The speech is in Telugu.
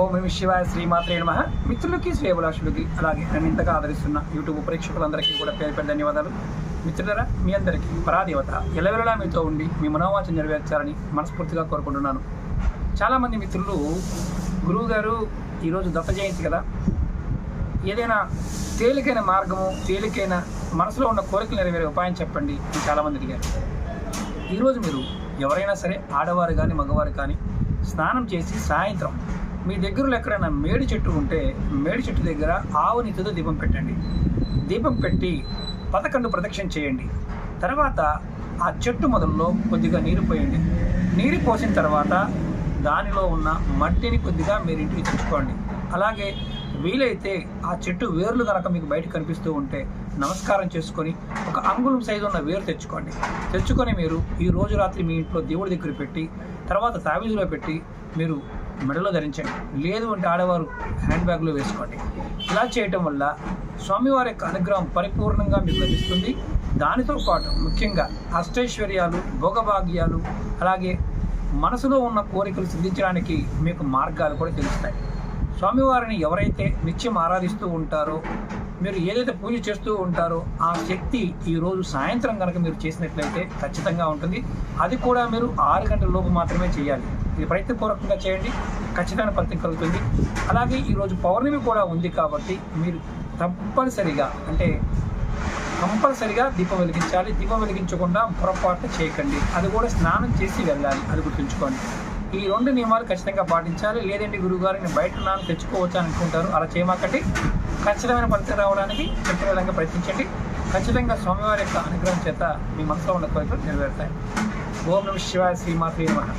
ఓం నమ శివాయ శ్రీమాత్రే నమ. మిత్రులకి శ్రేయభిలాషులకి అలాగే నన్ను ఇంతగా ఆదరిస్తున్న యూట్యూబ్ ప్రేక్షకులందరికీ కూడా పేరు పేరు ధన్యవాదాలు. మిత్రులరా మీ అందరికీ పరాదేవత ఎలవెలలా మీతో ఉండి మీ మనోవాచం నెరవేర్చాలని మనస్ఫూర్తిగా కోరుకుంటున్నాను. చాలామంది మిత్రులు గురువు గారు ఈరోజు దత్త జయంతి కదా. ఏదైనా తేలికైన మార్గము తేలికైన మనసులో ఉన్న కోరికలు నెరవేరే ఉపాయం చెప్పండి అని చాలామంది అడిగారు. ఈరోజు మీరు ఎవరైనా సరే ఆడవారు కానీ మగవారు కానీ స్నానం చేసి సాయంత్రం మీ దగ్గరలో ఎక్కడైనా మేడి చెట్టు ఉంటే మేడి చెట్టు దగ్గర ఆవు దీపం పెట్టండి. దీపం పెట్టి పదకొండు ప్రదక్షిణ చేయండి. తర్వాత ఆ చెట్టు మొదల్లో కొద్దిగా నీరు పోయండి. నీరు పోసిన తర్వాత దానిలో ఉన్న మట్టిని కొద్దిగా మీరు ఇంటికి తెచ్చుకోండి. అలాగే వీలైతే ఆ చెట్టు వేర్లు కనుక మీకు బయట కనిపిస్తూ ఉంటే నమస్కారం చేసుకొని ఒక అంగుళం సైజు ఉన్న వేరు తెచ్చుకోండి. తెచ్చుకొని మీరు ఈ రోజు రాత్రి మీ ఇంట్లో దేవుడి దగ్గర పెట్టి తర్వాత తావీజులో పెట్టి మీరు మెడలో ధరించండి. లేదు అంటే ఆడవారు హ్యాండ్ బ్యాగ్లో వేసుకోండి. ఇలా చేయటం వల్ల స్వామివారి యొక్క అనుగ్రహం పరిపూర్ణంగా మీకు లభిస్తుంది. దానితో పాటు ముఖ్యంగా అష్టైశ్వర్యాలు భోగభాగ్యాలు అలాగే మనసులో ఉన్న కోరికలు సిద్ధించడానికి మీకు మార్గాలు కూడా తెలుస్తాయి. స్వామివారిని ఎవరైతే నిత్యం ఆరాధిస్తూ ఉంటారో మీరు ఏదైతే పూజ చేస్తూ ఉంటారో ఆ శక్తి ఈరోజు సాయంత్రం కనుక మీరు చేసినట్లయితే ఖచ్చితంగా ఉంటుంది. అది కూడా మీరు ఆరు గంటల లోపు మాత్రమే చేయాలి. ఇది ప్రయత్నపూర్వకంగా చేయండి. ఖచ్చితమైన ఫలితం కలుగుతుంది. అలాగే ఈరోజు పౌర్ణమి కూడా ఉంది కాబట్టి మీరు తప్పనిసరిగా అంటే కంపల్సరిగా దీపం వెలిగించాలి. దీపం వెలిగించకుండా పొరపాటు చేయకండి. అది కూడా స్నానం చేసి వెళ్ళాలి. అది గుర్తుంచుకోండి. ఈ రెండు నియమాలు ఖచ్చితంగా పాటించాలి. లేదంటే గురువుగారు నేను బయట నాన్న తెచ్చుకోవచ్చు అనుకుంటారు. అలా చేయమాకండి. ఖచ్చితమైన ఫలితం రావడానికి చెప్పిన విధంగా ప్రయత్నించండి. ఖచ్చితంగా స్వామివారి యొక్క అనుగ్రహం చేత మీ మనసులో ఉన్న కోరికలు నెరవేరుతాయి. ఓం నమ శివాయ శ్రీమాత్రి నమ.